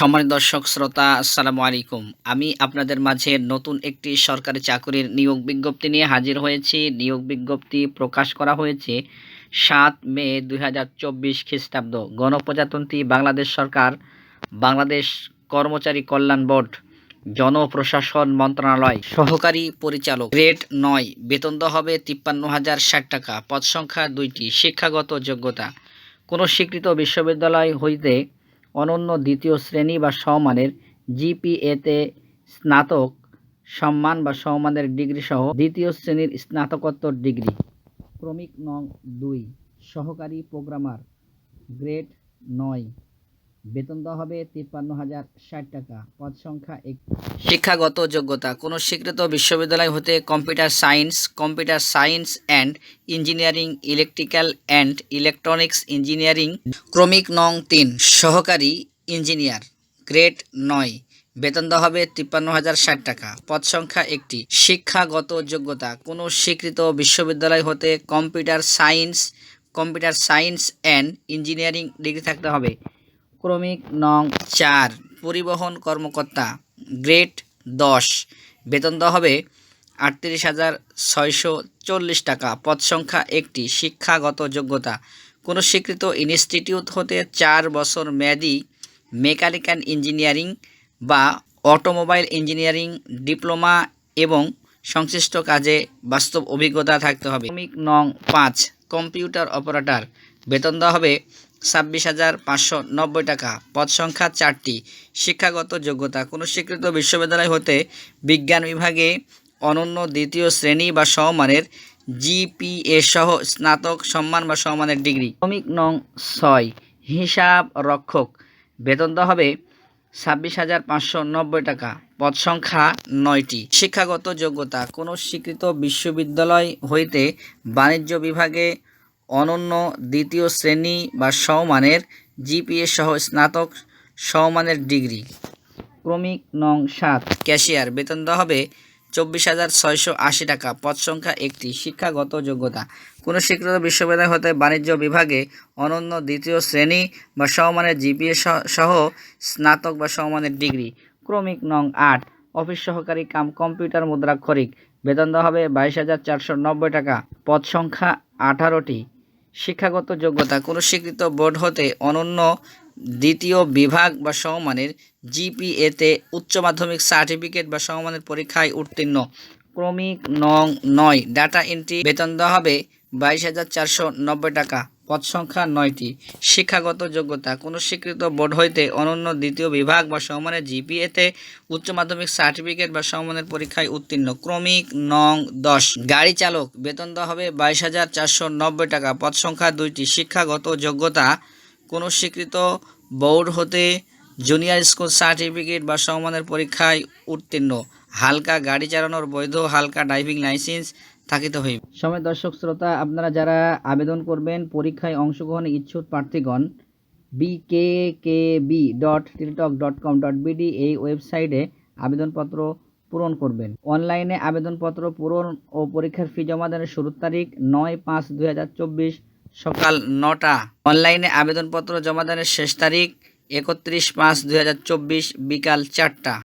সম্মানিত দর্শক, শ্রোতা, আসসালামু আলাইকুম। আমি আপনাদের মাঝে নতুন একটি সরকারি চাকরির নিয়োগ বিজ্ঞপ্তি নিয়ে হাজির হয়েছি। নিয়োগ বিজ্ঞপ্তি প্রকাশ করা হয়েছে সাত মে দুই হাজার চব্বিশ খ্রিস্টাব্দ। গণপ্রজাতন্ত্রী বাংলাদেশ সরকার, বাংলাদেশ কর্মচারী কল্যাণ বোর্ড, জনপ্রশাসন মন্ত্রণালয়। সহকারী পরিচালক গ্রেড নয়, বেতন হবে তিপ্পান্ন হাজার ষাট টাকা। পদ সংখ্যা দুইটি, শিক্ষাগত যোগ্যতা। কোনো স্বীকৃত বিশ্ববিদ্যালয় হইতে অনন্য দ্বিতীয় শ্রেণি বা সম্মানের জিপিএতে স্নাতক, সম্মান বা সম্মানের ডিগ্রি সহ দ্বিতীয় শ্রেণির স্নাতকোত্তর ডিগ্রি। ক্রমিক নং দুই, সহকারী প্রোগ্রামার, গ্রেড নয়। বেতন দেওয়া হবে তিপ্পান্ন হাজার ষাট টাকা। পদ সংখ্যা এক। শিক্ষাগত যোগ্যতা। কোনো স্বীকৃত বিশ্ববিদ্যালয় হতে computer science computer science and engineering, electrical and electronics engineering, ক্রমিক নং তিন, সহকারী ইঞ্জিনিয়ার, গ্রেড নয়। বেতন দেওয়া হবে তিপ্পান্ন হাজার ষাট টাকা। পদ সংখ্যা একটি। শিক্ষাগত যোগ্যতা। কোনো স্বীকৃত বিশ্ববিদ্যালয় হতে computer science computer science and engineering degree থাকতে হবে। ক্রমিক নং চার, পরিবহন কর্মকর্তা, গ্রেড দশ। বেতন দেওয়া হবে আটত্রিশ হাজার ছয়শো চল্লিশ টাকা। পদ সংখ্যা একটি, শিক্ষাগত যোগ্যতা। কোনো স্বীকৃত ইনস্টিটিউট হতে চার বছর মেয়াদি মেকানিক্যাল ইঞ্জিনিয়ারিং বা অটোমোবাইল ইঞ্জিনিয়ারিং ডিপ্লোমা এবং সংশ্লিষ্ট কাজে বাস্তব অভিজ্ঞতা থাকতে হবে। ক্রমিক নং পাঁচ, কম্পিউটার অপারেটর। বেতন দেওয়া হবে ছাব্বিশ হাজার পাঁচশো নব্বই টাকা। পদ সংখ্যা চারটি। শিক্ষাগত যোগ্যতা। কোনো স্বীকৃত বিশ্ববিদ্যালয় হতে বিজ্ঞান বিভাগে অনন্য দ্বিতীয় শ্রেণি বা সমমানের জিপিএ সহ স্নাতক সম্মান বা সমমানের ডিগ্রি। ক্রমিক নং ছয়। হিসাব রক্ষক। বেতন হবে ছাব্বিশ হাজার পাঁচশো নব্বই টাকা। পদ সংখ্যা নয়টি। শিক্ষাগত যোগ্যতা। কোনো স্বীকৃত বিশ্ববিদ্যালয় হইতে বাণিজ্য বিভাগে অনন্য দ্বিতীয় শ্রেণি বা সমমানের জিপিএ সহ স্নাতক সমমানের ডিগ্রি। ক্রমিক নং সাত, ক্যাশিয়ার। বেতন দেওয়া হবে চব্বিশ হাজার ছয়শো আশি টাকা। পদ সংখ্যা একটি, শিক্ষাগত যোগ্যতা। কোনো স্বীকৃত বিশ্ববিদ্যালয় হতে বাণিজ্য বিভাগে অনন্য দ্বিতীয় শ্রেণি বা সমমানের জিপিএ সহ স্নাতক বা সমমানের ডিগ্রি। ক্রমিক নং আট, অফিস সহকারী কাম কম্পিউটার মুদ্রাক্ষরিক। বেতন দেওয়া হবে বাইশ হাজার চারশো নব্বই টাকা। পদ সংখ্যা আঠারোটি। শিক্ষাগত যোগ্যতা। কোনো স্বীকৃত বোর্ড হতে অনন্য দ্বিতীয় বিভাগ বা সমমানের জিপিএতে উচ্চ মাধ্যমিক সার্টিফিকেট বা সমমানের পরীক্ষায় উত্তীর্ণ। ক্রমিক নং নয়। ডাটা এন্ট্রি বেতন দেওয়া হবে বাইশ হাজার চারশো নব্বই টাকা। পদ সংখ্যা নয়টি। শিক্ষাগত যোগ্যতা। কোনো স্বীকৃত বোর্ড হইতে অনন্য দ্বিতীয় বিভাগ বা সমমানের জিপিএতে উচ্চ মাধ্যমিক সার্টিফিকেট বা সমমানের পরীক্ষায় উত্তীর্ণ। ক্রমিক নং দশ। গাড়ি চালক, বেতন দেওয়া হবে বাইশ হাজার চারশো নব্বই টাকা। পদ সংখ্যা দুইটি। শিক্ষাগত যোগ্যতা। কোনো স্বীকৃত বোর্ড হতে জুনিয়র স্কুল সার্টিফিকেট বা সমমানের পরীক্ষায় উত্তীর্ণ। হালকা গাড়ি চালানোর বৈধ হালকা ড্রাইভিং লাইসেন্স থাকিতে হইবে। সময় দর্শক শ্রোতা, আপনারা যারা আবেদন করবেন, পরীক্ষায় অংশগ্রহণে ইচ্ছুক প্রার্থীগণ BK K B dot Teletalk dot com dot BD এই ওয়েবসাইটে আবেদনপত্র পূরণ করবেন। অনলাইনে আবেদনপত্র পূরণ ও পরীক্ষার ফি জমা দানের শুরুর তারিখ নয় পাঁচ দুই সকাল নটা। অনলাইনে আবেদনপত্র জমা দানের শেষ তারিখ একত্রিশ পাঁচ দুই বিকাল চারটা।